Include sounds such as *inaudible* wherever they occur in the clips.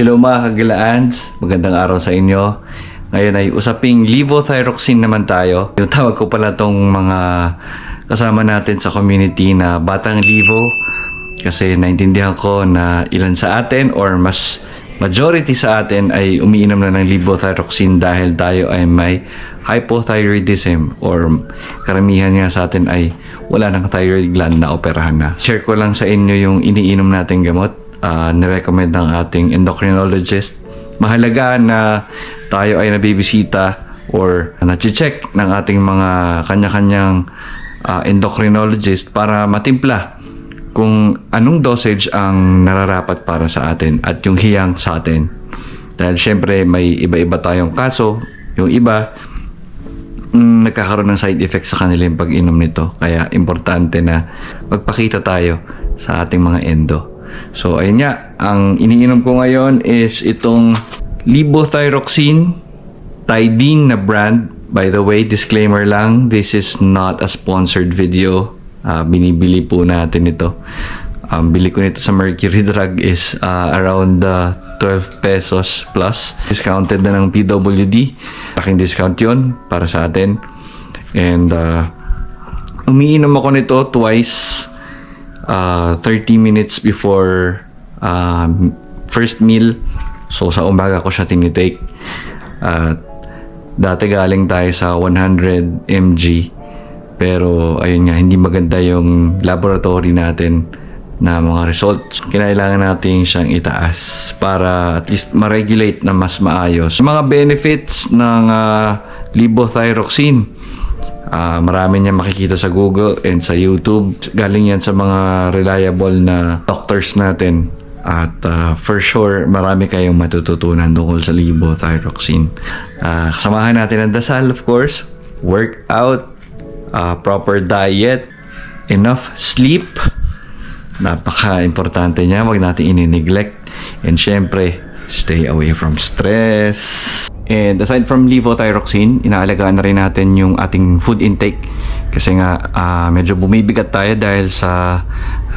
Hello mga kagilaans, magandang araw sa inyo. Ngayon ay usaping levothyroxine naman tayo. Yung tawag ko pala tong mga kasama natin sa community na batang levo kasi naintindihan ko na ilan sa atin or mas majority sa atin ay umiinom na ng levothyroxine dahil tayo ay may hypothyroidism or karamihan nga sa atin ay wala ng thyroid gland na operahan na. Share ko lang sa inyo yung iniinom nating gamot. Uh, nirecommend ng ating endocrinologist. Mahalaga na tayo ay nabibisita or na-check ng ating mga kanya-kanyang uh, endocrinologist para matimpla kung anong dosage ang nararapat para sa atin at yung hiyang sa atin. Dahil syempre may iba-iba tayong kaso. Yung iba, mm, nagkakaroon ng side effects sa kanila yung pag-inom nito. Kaya importante na magpakita tayo sa ating mga endo. So ayun nga, ang iniinom ko ngayon is itong levothyroxine Tidine na brand. By the way, disclaimer lang, this is not a sponsored video. Ah, binibili po natin ito. Ang bili ko nito sa Mercury *laughs* Drug is ah, around ah, 12 pesos plus. Discounted na ng PWD. Aking discount yon para sa atin. And uh, umiinom ako nito twice uh, 30 minutes before um, first meal. So sa umaga ko siya tinitake. At dati galing tayo sa 100 mg. Pero ayun nga, hindi maganda yung laboratory natin na mga results. Kinailangan natin siyang itaas para at least ma-regulate na mas maayos. Mga benefits ng uh, levothyroxine. Ah, marami niya makikita sa Google and sa YouTube. Galing yan sa mga reliable na doctors natin. At ah, for sure, marami kayong matututunan tungkol sa levothyroxine. Ah, kasamahan natin ang dasal, of course. Workout, ah, proper diet, enough sleep. Napaka-importante niya. Huwag natin ini-neglect. And syempre, stay away from stress. And aside from levothyroxine, inaalagaan na rin natin yung ating food intake kasi nga ah, medyo bumibigat tayo dahil sa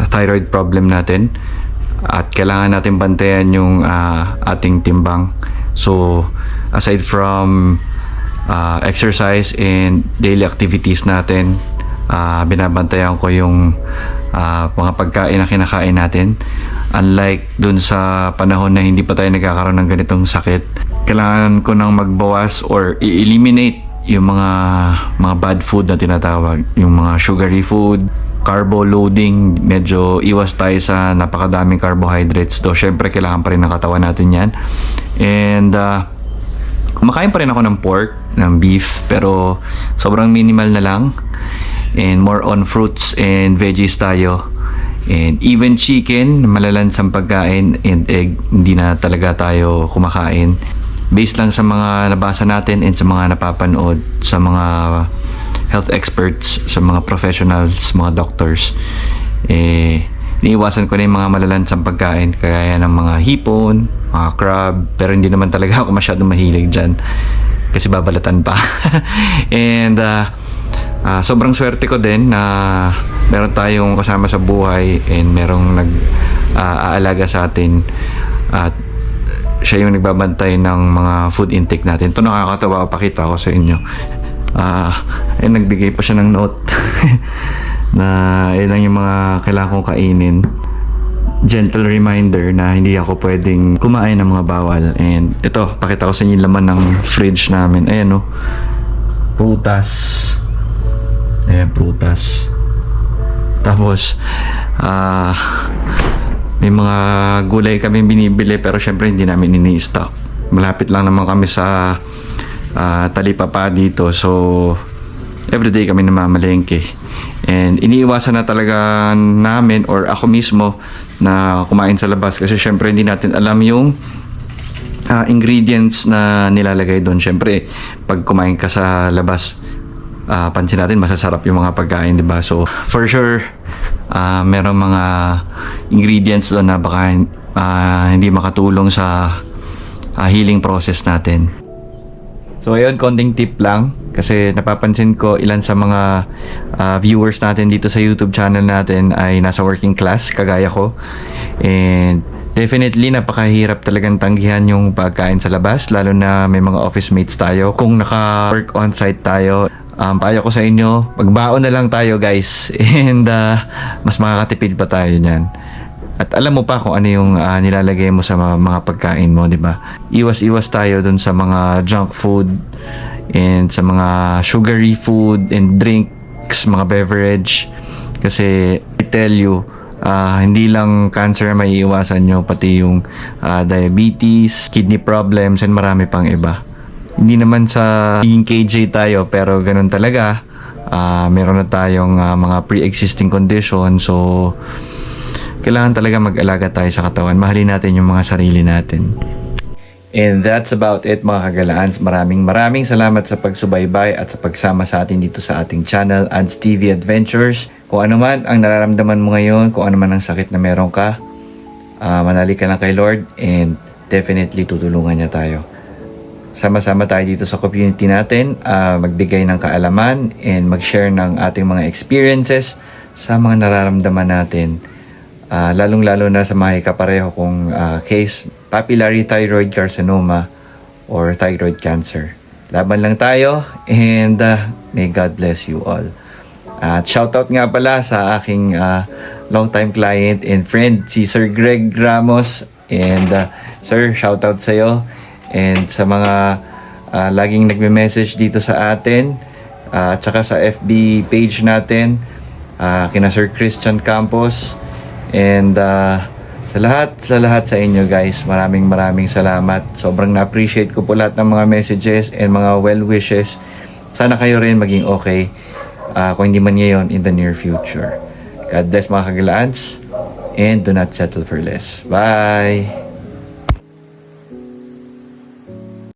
thyroid problem natin at kailangan natin bantayan yung ah, ating timbang. So, aside from ah, exercise and daily activities natin, ah, binabantayan ko yung ah, mga pagkain na kinakain natin. Unlike dun sa panahon na hindi pa tayo nagkakaroon ng ganitong sakit, kailangan ko nang magbawas or i-eliminate yung mga mga bad food na tinatawag, yung mga sugary food, carbo loading, medyo iwas tayo sa napakadaming carbohydrates. Do syempre kailangan pa rin ng katawan natin 'yan. And uh, kumakain pa rin ako ng pork, ng beef, pero sobrang minimal na lang. And more on fruits and veggies tayo. And even chicken, malalansang pagkain and egg, hindi na talaga tayo kumakain. Based lang sa mga nabasa natin and sa mga napapanood sa mga health experts, sa mga professionals, mga doctors, eh, iniiwasan ko na yung mga malalansang pagkain kagaya ng mga hipon, mga crab, pero hindi naman talaga *laughs* ako masyadong mahilig dyan kasi babalatan pa. *laughs* and uh, Ah, sobrang swerte ko din na meron tayong kasama sa buhay and merong nag ah, aalaga sa atin at siya yung nagbabantay ng mga food intake natin. Ito nakakatawa, pakita ko sa inyo. Ah, eh nagbigay pa siya ng note *laughs* na yun lang yung mga kailangan kong kainin. Gentle reminder na hindi ako pwedeng kumain ng mga bawal. And ito, pakita ko sa inyo laman ng fridge namin. Ayan no. Prutas. Ayan, prutas. Tapos, ah, may mga gulay kami binibili pero syempre hindi namin ini-stock. Malapit lang naman kami sa ah, talipapa dito. So, everyday kami namamalengke. And iniiwasan na talaga namin or ako mismo na kumain sa labas kasi syempre hindi natin alam yung ah, ingredients na nilalagay doon. Syempre, pag kumain ka sa labas, ah, pansin natin masasarap yung mga pagkain, 'di ba? So, for sure, ah merong mga ingredients doon na baka ah, hindi makatulong sa ah, healing process natin. So ayun, konting tip lang kasi napapansin ko ilan sa mga ah, viewers natin dito sa YouTube channel natin ay nasa working class kagaya ko. And Definitely, napakahirap talagang tanggihan yung pagkain sa labas, lalo na may mga office mates tayo. Kung naka-work on-site tayo, um, payo ko sa inyo, magbaon na lang tayo guys. *laughs* And uh, mas makakatipid pa tayo niyan. At alam mo pa kung ano yung ah, nilalagay mo sa mga, mga pagkain mo, di ba? Iwas-iwas tayo dun sa mga junk food and sa mga sugary food and drinks, mga beverage. Kasi I tell you, ah, hindi lang cancer may iwasan nyo, pati yung ah, diabetes, kidney problems, and marami pang iba. Hindi naman sa maging KJ tayo, pero ganun talaga. Ah, meron na tayong ah, mga pre-existing condition, so kailangan talaga mag-alaga tayo sa katawan. Mahalin natin yung mga sarili natin. And that's about it mga kagalaans. Maraming maraming salamat sa pagsubaybay at sa pagsama sa atin dito sa ating channel, Ants TV Adventures. Kung ano man ang nararamdaman mo ngayon, kung ano man ang sakit na meron ka, ah, manali ka lang kay Lord and definitely tutulungan niya tayo. Sama-sama tayo dito sa community natin, ah, magbigay ng kaalaman and mag-share ng ating mga experiences sa mga nararamdaman natin. Ah, lalong-lalo na sa mga kapareho kong ah, case, papillary thyroid carcinoma or thyroid cancer. Laban lang tayo and ah, may God bless you all. At shoutout nga pala sa aking ah, long-time client and friend, si Sir Greg Ramos. And ah, Sir, shoutout sa'yo. And sa mga ah, laging nagme-message dito sa atin, ah, at saka sa FB page natin, ah, kina Sir Christian Campos, And uh, sa lahat, sa lahat sa inyo guys, maraming maraming salamat. Sobrang na-appreciate ko po lahat ng mga messages and mga well wishes. Sana kayo rin maging okay. uh, kung hindi man ngayon, in the near future. God bless mga kagalaans. And do not settle for less. Bye!